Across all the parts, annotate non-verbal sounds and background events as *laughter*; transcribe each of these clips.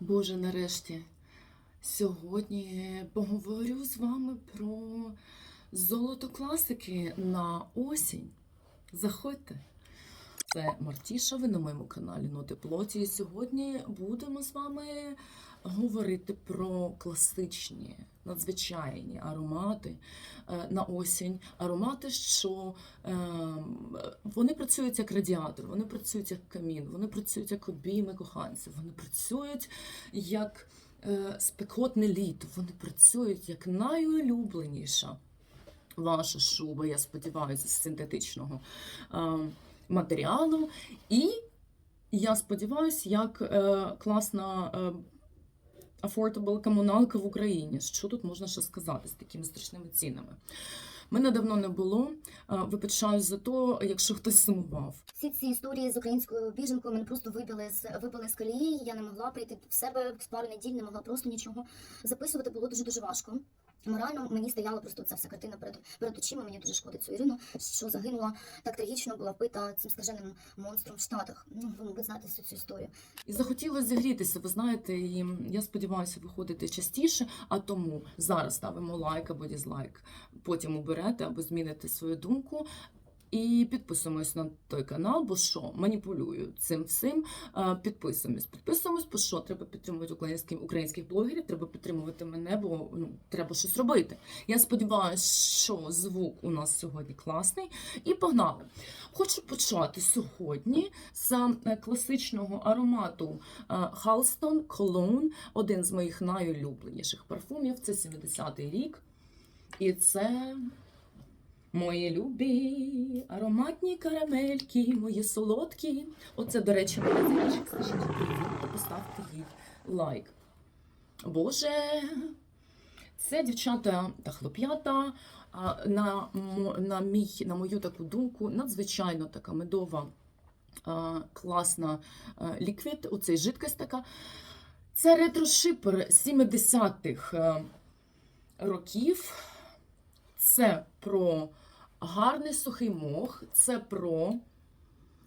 Боже, нарешті, сьогодні поговорю з вами про золото класики на осінь. Заходьте. Це Мартіша, ви на моєму каналі Ноти Плоті. І сьогодні будемо з вами говорити про класичні, надзвичайні аромати е, на осінь. Аромати, що е, вони працюють як радіатор, вони працюють як камін, вони працюють як обійми коханців, вони працюють як е, спекотне літо, вони працюють як найулюбленіша ваша шуба, я сподіваюся, з синтетичного матеріалу. І я сподіваюся, як класна affordable комуналка в Україні. Що тут можна ще сказати з такими страшними цінами? Мене давно не було. Вибачаю за то, якщо хтось сумував. Всі ці історії з українською біженкою мене просто вибили з вибили з колії. Я не могла прийти в себе пару неділь, не могла просто нічого записувати. Було дуже дуже важко. Морально мені стояла просто ця вся картина перед перед очима. Мені дуже шкодить цю Ірину, що загинула так трагічно, була вбита цим скаженим монстром в Штатах. Ну ви мабуть знаєте всю цю історію. І захотілося зігрітися, ви знаєте, і я сподіваюся, виходити частіше, а тому зараз ставимо лайк або дізлайк, потім оберете або зміните свою думку. І підписуємось на той канал, бо що маніпулюю цим всім. Підписуємось. Підписуємось, бо що треба підтримувати українських українських блогерів, треба підтримувати мене, бо ну треба щось робити. Я сподіваюся, що звук у нас сьогодні класний. І погнали. Хочу почати сьогодні з е, класичного аромату е, Halston Cologne, один з моїх найулюбленіших парфумів. Це 70-й рік. І це мої любі ароматні карамельки, мої солодкі. Оце, до речі, магазинчик. Скажіть привіт поставте їй лайк. Боже, це дівчата та хлоп'ята. На, на, мій, на мою таку думку, надзвичайно така медова, класна ліквід, оцей жидкость така. Це ретро-шипер 70-х е, років. Це про гарний сухий мох, це про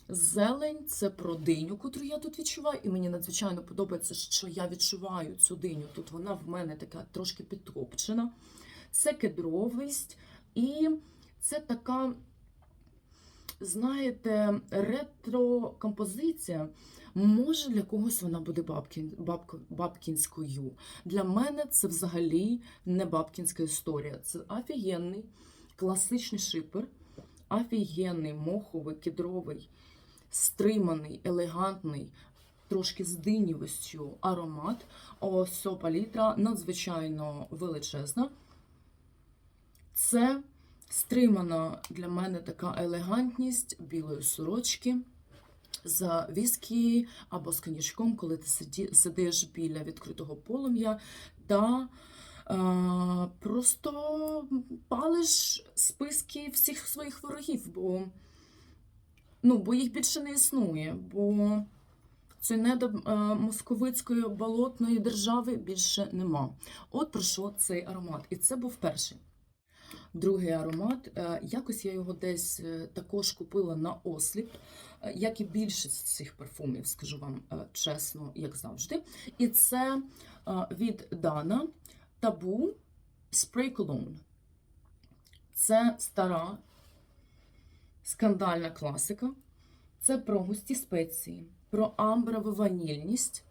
зелень, це про диню, котру я тут відчуваю. І мені надзвичайно подобається, що я відчуваю цю диню. Тут вона в мене така трошки підтопчена. Це кедровість, і це така, знаєте, ретро-композиція. Може, для когось вона буде бабкін, бабко, бабкінською. Для мене це взагалі не бабкінська історія. Це офігенний класичний шипер, офігенний моховий, кедровий, стриманий, елегантний, трошки з динівістю аромат. Ось палітра надзвичайно величезна. Це стримана для мене така елегантність білої сорочки з віскі або з коньячком, коли ти сидиш біля відкритого полум'я та просто палиш списки всіх своїх ворогів, бо, ну, бо їх більше не існує. Бо цієї недо е, московицької болотної держави більше нема. От про що цей аромат. І це був перший. Другий аромат. е, Якось я його десь е, також купила на осліп, е, як і більшість цих парфумів, скажу вам е, чесно, як завжди. І це е, від Дана Табу Spray Cologne. Це стара скандальна класика. Це про густі спеції, про амброву ванільність.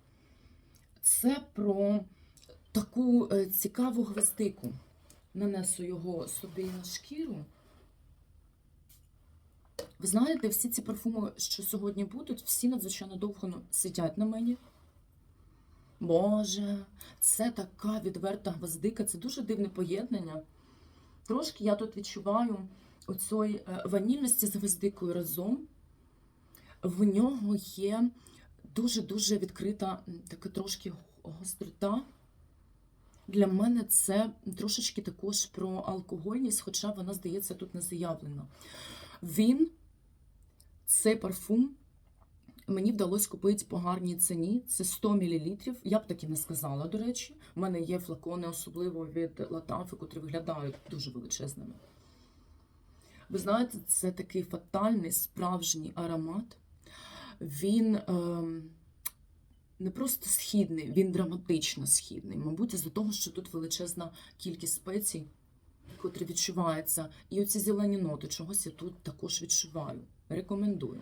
Це про таку е, цікаву гвоздику. Нанесу його собі на шкіру. Ви знаєте, всі ці парфуми, що сьогодні будуть, всі надзвичайно довго сидять на мені. Боже, це така відверта гвоздика, це дуже дивне поєднання. Трошки я тут відчуваю оцої е, ванільності з гвоздикою разом. В нього є дуже-дуже відкрита така трошки гострота. Для мене це трошечки також про алкогольність, хоча вона, здається, тут не заявлена. Він, цей парфум, мені вдалося купити по гарній ціні. Це 100 мл. Я б таки не сказала, до речі. У мене є флакони, особливо від Латафи, котрі виглядають дуже величезними. Ви знаєте, це такий фатальний справжній аромат. Він. ем, не просто східний, він драматично східний. Мабуть, із-за того, що тут величезна кількість спецій, котрі відчуваються. І оці зелені ноти чогось я тут також відчуваю. Рекомендую.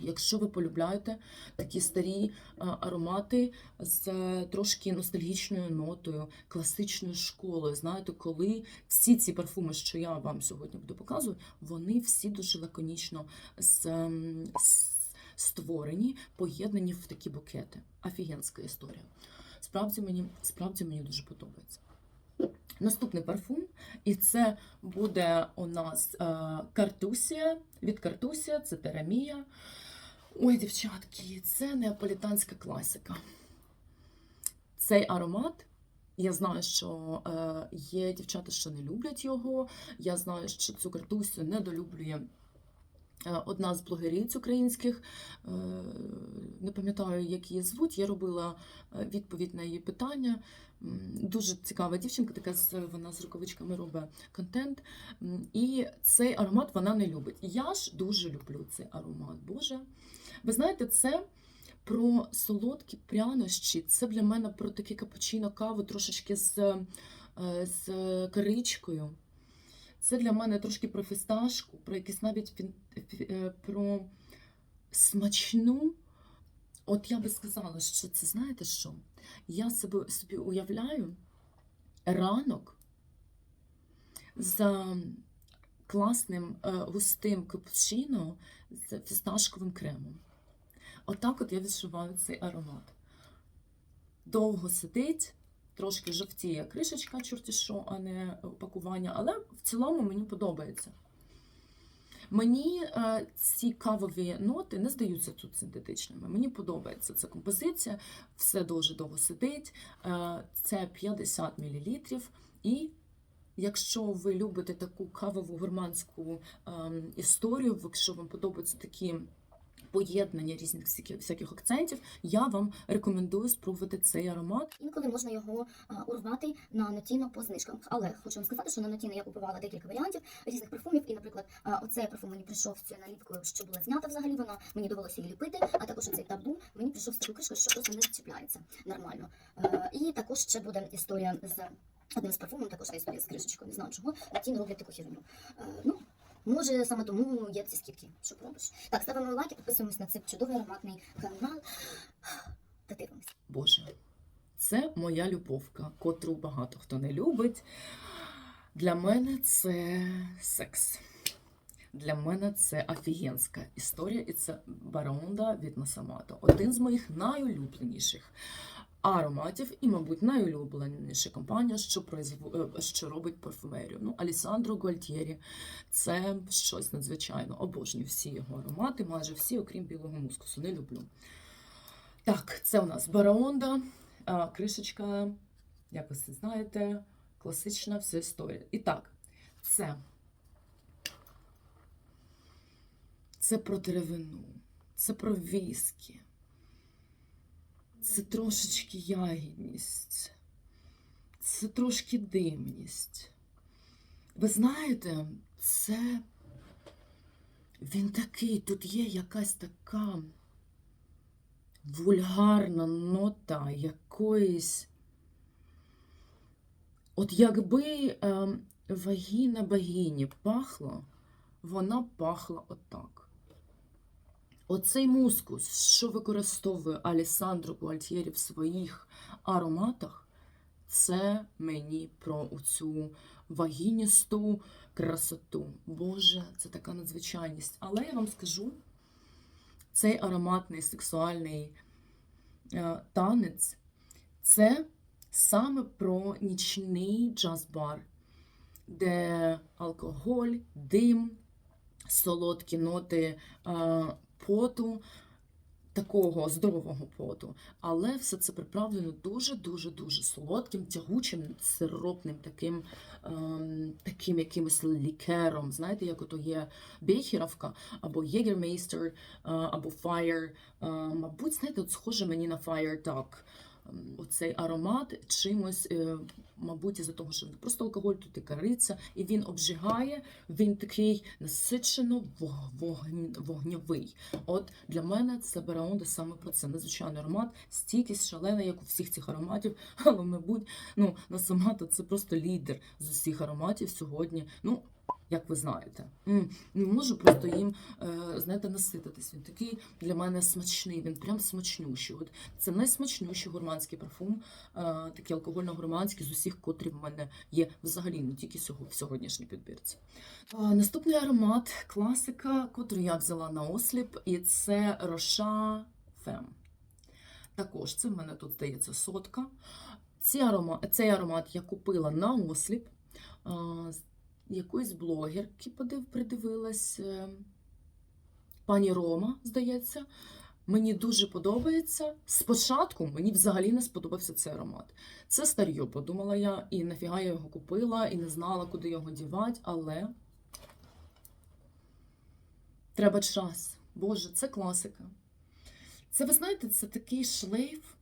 Якщо ви полюбляєте такі старі аромати з е, трошки ностальгічною нотою, класичною школою, знаєте, коли всі ці парфуми, що я вам сьогодні буду показувати, вони всі дуже лаконічно з, ем, створені, поєднані в такі букети. Офігенська історія. Справді мені, справді мені дуже подобається. Наступний парфум, і це буде у нас е, картусія. Від картусія, це терамія. Ой, дівчатки, це неаполітанська класика. Цей аромат. Я знаю, що е, є дівчата, що не люблять його. Я знаю, що цю картусю недолюблює одна з блогерів українських. Е, не пам'ятаю, як її звуть. Я робила е, відповідь на її питання. Дуже цікава дівчинка, така вона з рукавичками робить контент. І цей аромат вона не любить. Я ж дуже люблю цей аромат. Боже. Ви знаєте, це про солодкі прянощі. Це для мене про таке капучино каву трошечки з, е, з коричкою. Це для мене трошки про фісташку, про якийсь навіть е, про смачну. От я би сказала, що це знаєте що? Я себе, собі уявляю ранок з класним е, густим капучино з фісташковим кремом. Отак от я відчуваю цей аромат. Довго сидить, трошки жовтіє кришечка, чорті що, а не упакування, але в цілому мені подобається. Мені е, ці кавові ноти не здаються тут синтетичними. Мені подобається ця композиція, все дуже довго сидить. Е, це 50 мл. І якщо ви любите таку кавову гурманську ем, історію, якщо вам подобаються такі поєднання різних всяких, акцентів, я вам рекомендую спробувати цей аромат. Інколи можна його а, урвати на нотіно по знижкам. Але хочу вам сказати, що на нотіно я купувала декілька варіантів різних парфумів. І, наприклад, а, оцей парфум мені прийшов з цією наліпкою, що була знята взагалі. Вона мені довелося її ліпити. А також цей табу мені прийшов з такою кришкою, що просто не зачіпляється нормально. І також ще буде історія з одним з парфумом, також та історія з кришечкою. Не знаю чого. Нотіно роблять таку херню. Е, ну. Може, саме тому є ці скидки. Що робиш? Так, ставимо лайк і підписуємось на цей чудовий ароматний канал. Та дивимось. Боже, це моя любовка, котру багато хто не любить. Для мене це секс. Для мене це офігенська історія, і це Баронда від Масамато. Один з моїх найулюбленіших ароматів і, мабуть, найулюбленіша компанія, що, произв... е, що робить парфумерію. Ну, Алісандро Гуальтєрі це щось надзвичайно. Обожнюю всі його аромати, майже всі, окрім білого мускусу. Не люблю. Так, це у нас Бараонда, кришечка, як ви це знаєте, класична вся історія. І так, це. Це про деревину, це про віскі, це трошечки ягідність, це трошки димність. Ви знаєте, це він такий, тут є якась така вульгарна нота якоїсь. От якби ем, вагіна богині пахла, вона пахла отак. Оцей мускус, що використовує Алісандро Гуальтєрі в своїх ароматах, це мені про цю вагіністу красоту. Боже, це така надзвичайність. Але я вам скажу, цей ароматний сексуальний е, танець це саме про нічний джаз-бар, де алкоголь, дим, солодкі ноти е, поту, такого здорового поту. Але все це приправлено дуже-дуже дуже солодким, тягучим, сиропним таким, ем, таким якимось лікером. Знаєте, як ото є Бейхеровка, або Єгермейстер, е, або Fire. Е, мабуть, знаєте, от схоже мені на Fire так. Оцей аромат чимось, е, мабуть, із-за того, що не просто алкоголь, тут і кориця, і він обжигає, він такий насичено вог- вогн- вогньовий. От для мене це Бераонда саме про це. Надзвичайний аромат, стійкість шалена, як у всіх цих ароматів, але, мабуть, ну, на Самата це просто лідер з усіх ароматів сьогодні. Ну, як ви знаєте, не можу просто їм, е, знаєте, насититись. Він такий для мене смачний, він прям смачнющий. От це найсмачніший гурманський парфум, е, такий алкогольно-гурманський з усіх, котрі в мене є взагалі, не тільки сього- в сьогоднішній підбірці. Наступний аромат класика, котру я взяла на осліп, і це Роша Фем. Також це в мене тут здається сотка. Ці арома, цей аромат я купила на осліп. Якоїсь блогерки подив, придивилась. е, Пані Рома, здається. Мені дуже подобається. Спочатку мені взагалі не сподобався цей аромат. Це старьо, подумала я, і нафіга я його купила, і не знала, куди його дівати, але треба час. Боже, це класика. Це, ви знаєте, це такий шлейф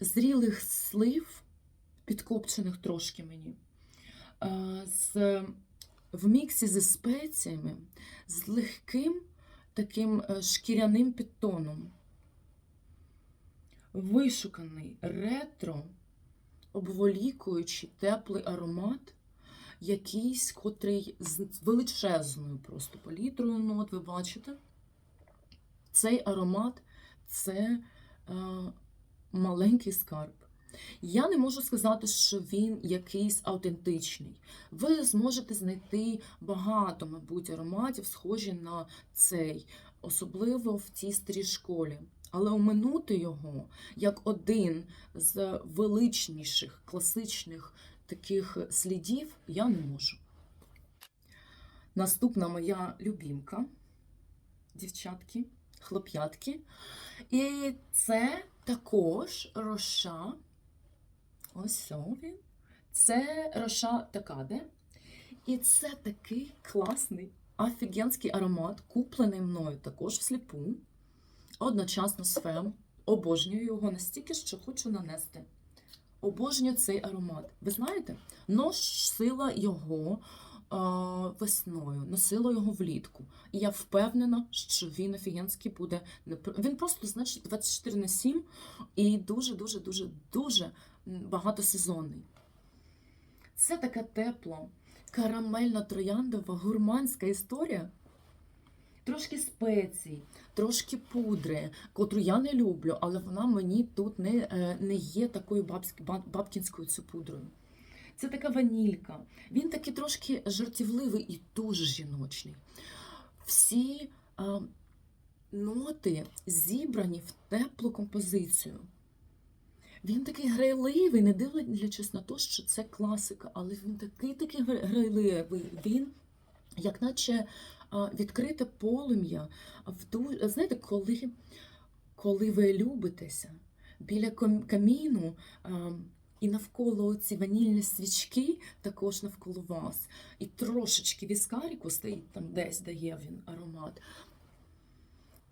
зрілих слив, підкопчених трошки мені, з, в міксі зі спеціями, з легким таким е, шкіряним підтоном. Вишуканий ретро, обволікуючий теплий аромат, якийсь, котрий з величезною просто палітрою, ну от ви бачите. Цей аромат це е, маленький скарб. Я не можу сказати, що він якийсь автентичний. Ви зможете знайти багато, мабуть, ароматів, схожі на цей, особливо в цій старій школі. Але оминути його як один з величніших класичних таких слідів я не можу. Наступна моя любімка, дівчатки, хлоп'ятки. І це також роша. Ось він. Це роша такаде. І це такий класний, офігенський аромат, куплений мною також всліпу, одночасно з фем. Обожнюю його настільки, що хочу нанести. Обожнюю цей аромат. Ви знаєте, носила його е, весною, носила його влітку. І я впевнена, що він офігенський буде. Він просто, значить, 24 на 7 і дуже, багатосезонний. Це така тепла, карамельно трояндова, гурманська історія. Трошки спецій, трошки пудри, котру я не люблю, але вона мені тут не, е, не є такою бабськ- бабкінською цю пудрою. Це така ванілька. Він такий трошки жартівливий і дуже жіночний. Всі а, ноти зібрані в теплу композицію. Він такий грайливий, не дивлячись на те, що це класика, але він такий такий гра- грайливий. Він, як наче відкрите полум'я. Знаєте, коли, коли ви любитеся біля каміну. і навколо ці ванільні свічки також навколо вас. І трошечки віскаріку стоїть там десь, дає він аромат.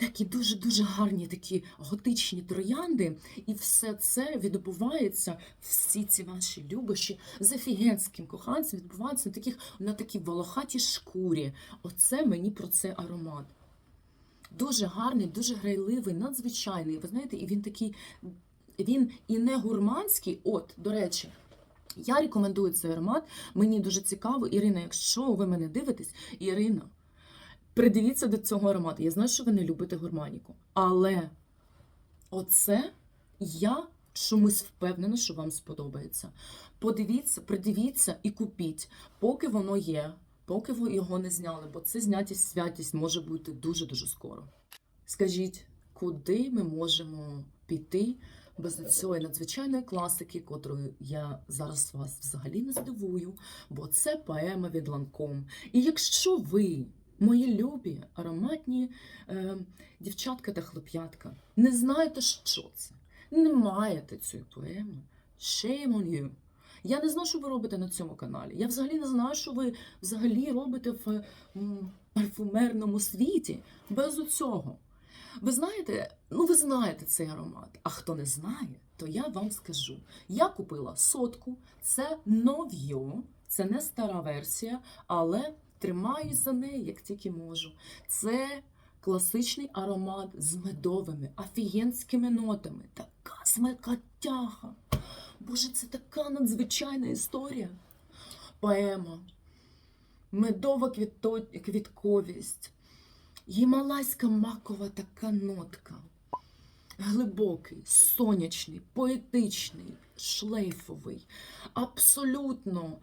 Такі дуже-дуже гарні такі готичні троянди, і все це відбувається, всі ці ваші любощі з офігенським коханцем відбуваються на таких на такій волохатій шкурі. Оце мені про це аромат. Дуже гарний, дуже грайливий, надзвичайний. Ви знаєте, і він такий, він і не гурманський. От, до речі, я рекомендую цей аромат. Мені дуже цікаво, Ірина, якщо ви мене дивитесь, Ірина, придивіться до цього аромату. Я знаю, що ви не любите гурманіку. Але оце я чомусь впевнена, що вам сподобається. Подивіться, придивіться і купіть, поки воно є, поки ви його не зняли, бо це знятість святість може бути дуже-дуже скоро. Скажіть, куди ми можемо піти без цієї надзвичайної класики, котрою я зараз вас взагалі не здивую, бо це поема від Ланком. І якщо ви, мої любі, ароматні е, дівчатка та хлоп'ятка, не знаєте, що це, не маєте цієї поеми, shame on you. Я не знаю, що ви робите на цьому каналі. Я взагалі не знаю, що ви взагалі робите в парфумерному світі без цього. Ви знаєте, ну ви знаєте цей аромат. А хто не знає, то я вам скажу. Я купила сотку, це нов'йо, це не стара версія, але тримаюсь за неї, як тільки можу. Це класичний аромат з медовими, офігенськими нотами. Така смакотяга. Боже, це така надзвичайна історія. Поема, медова квіто- квітковість, гімалайська макова така нотка. Глибокий, сонячний, поетичний, шлейфовий, абсолютно.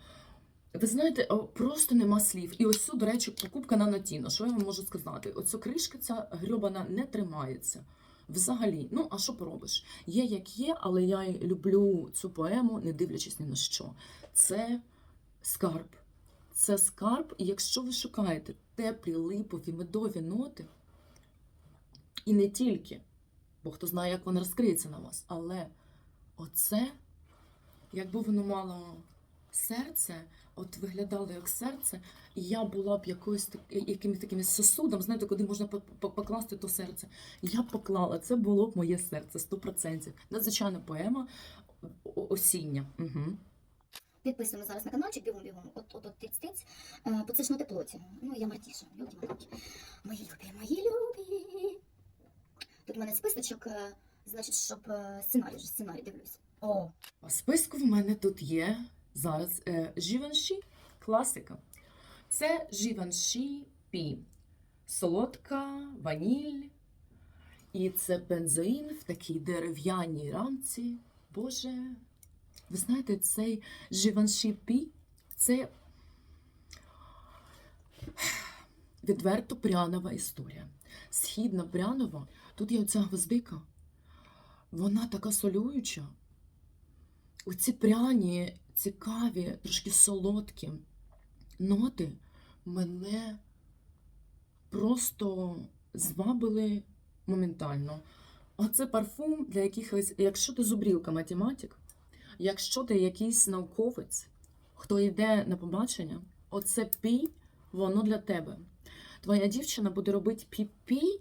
Ви знаєте, просто нема слів. І ось цю, до речі, покупка на Натіно. Що я вам можу сказати? Оця кришка ця грьобана не тримається. Взагалі, ну а що поробиш? Є як є, але я люблю цю поему, не дивлячись ні на що. Це скарб. Це скарб, і якщо ви шукаєте теплі липові медові ноти, і не тільки, бо хто знає, як воно розкриється на вас, але оце, якби воно мало серце, от виглядало як серце, і я була б якоюсь якимось таким сосудом, знаєте, куди можна по- по- покласти то серце. Я б поклала, це було б моє серце, 100%. Надзвичайна поема осіння. Угу. Підписуємо зараз на каналчик, бігом бігом, от от от тиць тиць, е, поцишнути плоті. Ну, я мартіша, люди маленькі. Мої любі, мої любі. Тут в мене списочок, е, значить, щоб е, сценарій, сценарій дивлюсь. О, списку в мене тут є зараз е, Givenchy класика. Це Givenchy Пі. Солодка, ваніль. І це бензоїн в такій дерев'яній рамці. Боже. Ви знаєте, цей Givenchy Пі це відверто прянова історія. Східна прянова. Тут є оця гвоздика. Вона така солююча. Оці пряні, цікаві, трошки солодкі ноти мене просто звабили моментально. А це парфум для якихось, якщо ти зубрілка математик, якщо ти якийсь науковець, хто йде на побачення, оце пі, воно для тебе. Твоя дівчина буде робити пі-пі,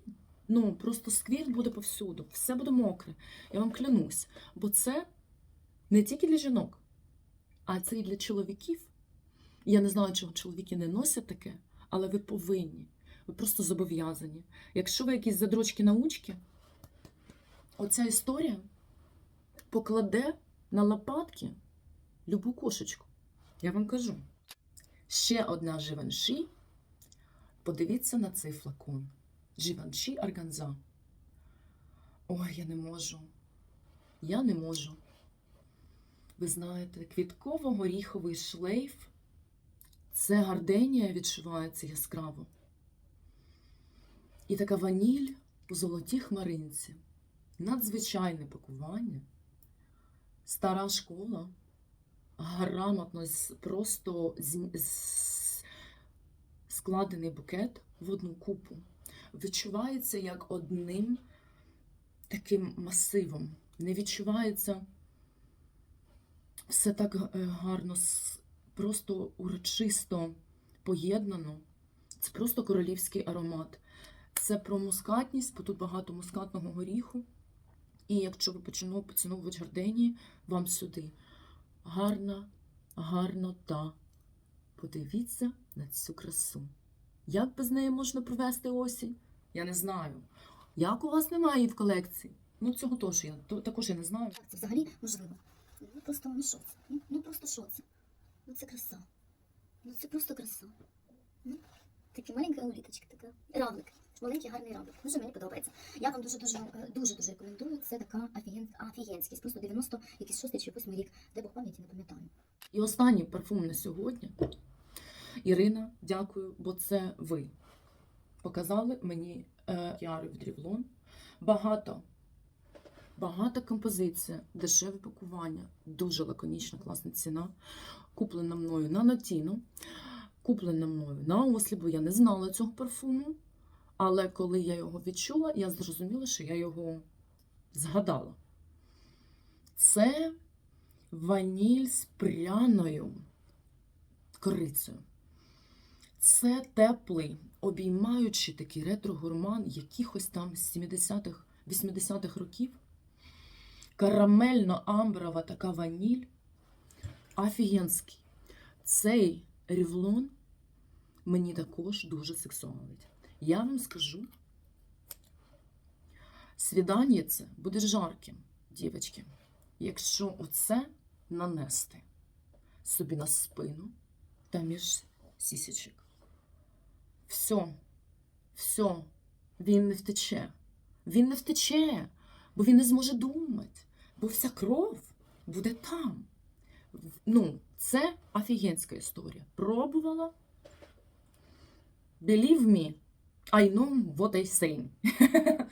ну просто сквір буде повсюду, все буде мокре. Я вам клянусь, бо це не тільки для жінок, а це і для чоловіків. Я не знаю, чого чоловіки не носять таке, але ви повинні. Ви просто зобов'язані. Якщо ви якісь задрочки научки, оця історія покладе на лопатки любу кошечку. Я вам кажу. Ще одна Живанші. Подивіться на цей флакон. Живанші Арганза. Ой, я не можу. Я не можу. Ви знаєте, квітково-горіховий шлейф. Це гарденія відчувається яскраво. І така ваніль у золотій хмаринці. Надзвичайне пакування. Стара школа. Грамотно, просто складений букет в одну купу. Відчувається як одним таким масивом. Не відчувається все так е, гарно, просто урочисто поєднано. Це просто королівський аромат. Це про мускатність, бо тут багато мускатного горіху. І якщо ви поціновувач гарденії, вам сюди. Гарна, та. Подивіться на цю красу. Як без неї можна провести осінь? Я не знаю. Як у вас немає її в колекції? Ну, цього теж я, також я не знаю. як це взагалі можливо? Ну просто ну що це? Ну, ну просто що це? Ну це краса. Ну це просто краса. Ну, така маленька уліточка, така. Равлик. Маленький гарний равлик. Дуже мені подобається. Я вам дуже дуже дуже дуже рекомендую. Це така офіген, офігенськість. Просто 90 якийсь шостий чи восьмий рік. Де Бог пам'яті не пам'ятаю. І останній парфум на сьогодні. Ірина, дякую, бо це ви показали мені е, Яри від Рівлон. Багато, багата композиція, дешеве пакування, дуже лаконічна, класна ціна. Куплена мною на Натіно, куплена мною на Ослі, бо я не знала цього парфуму. Але коли я його відчула, я зрозуміла, що я його згадала. Це ваніль з пряною корицею. Це теплий, обіймаючи такий ретро-гурман якихось там 70-х, 80-х років. Карамельно-амброва така ваніль. Офігенський. Цей рівлон мені також дуже сексуалить. Я вам скажу, свідання це буде жарким, дівчатки, якщо оце нанести собі на спину та між сісічок. Все, все, він не втече. Він не втече, бо він не зможе думати, бо вся кров буде там. Ну, це офігенська історія. Пробувала. Believe me, I know what I say. *laughs*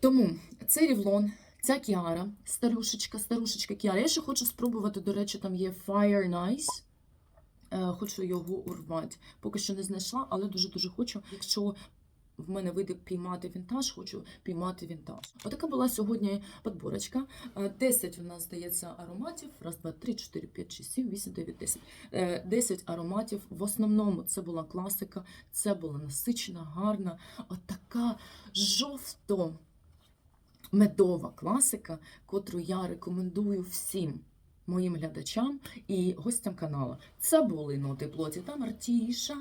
Тому цей рівлон, ця кіара, старушечка, старушечка кіара. Я ще хочу спробувати, до речі, там є Fire Nice. Е, Хочу його урвати. Поки що не знайшла, але дуже-дуже хочу. Якщо в мене вийде піймати вінтаж, хочу піймати вінтаж. Отака була сьогодні подборочка. Е, 10 у нас здається ароматів. Раз, два, три, чотири, п'ять, шість, сім, вісім, дев'ять, десять. Е, 10 ароматів. В основному це була класика, це була насичена, гарна, отака жовто медова класика, котру я рекомендую всім моїм глядачам і гостям каналу. Це були ноти плоті та Мартіша.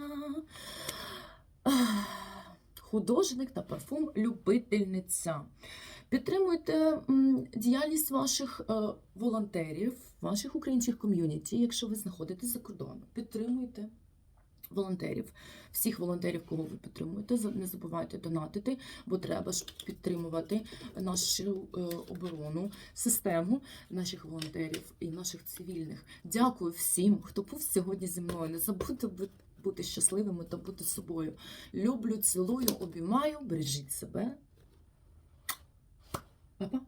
Художник та парфум-любительниця. Підтримуйте діяльність ваших е, волонтерів, ваших українських ком'юніті, якщо ви знаходитесь за кордоном. Підтримуйте волонтерів, всіх волонтерів, кого ви підтримуєте. Не забувайте донатити, бо треба ж підтримувати нашу е, оборону, систему наших волонтерів і наших цивільних. Дякую всім, хто був сьогодні зі мною. Не забудьте бу- бути щасливими та бути собою. Люблю, цілую, обіймаю, бережіть себе. Па-па.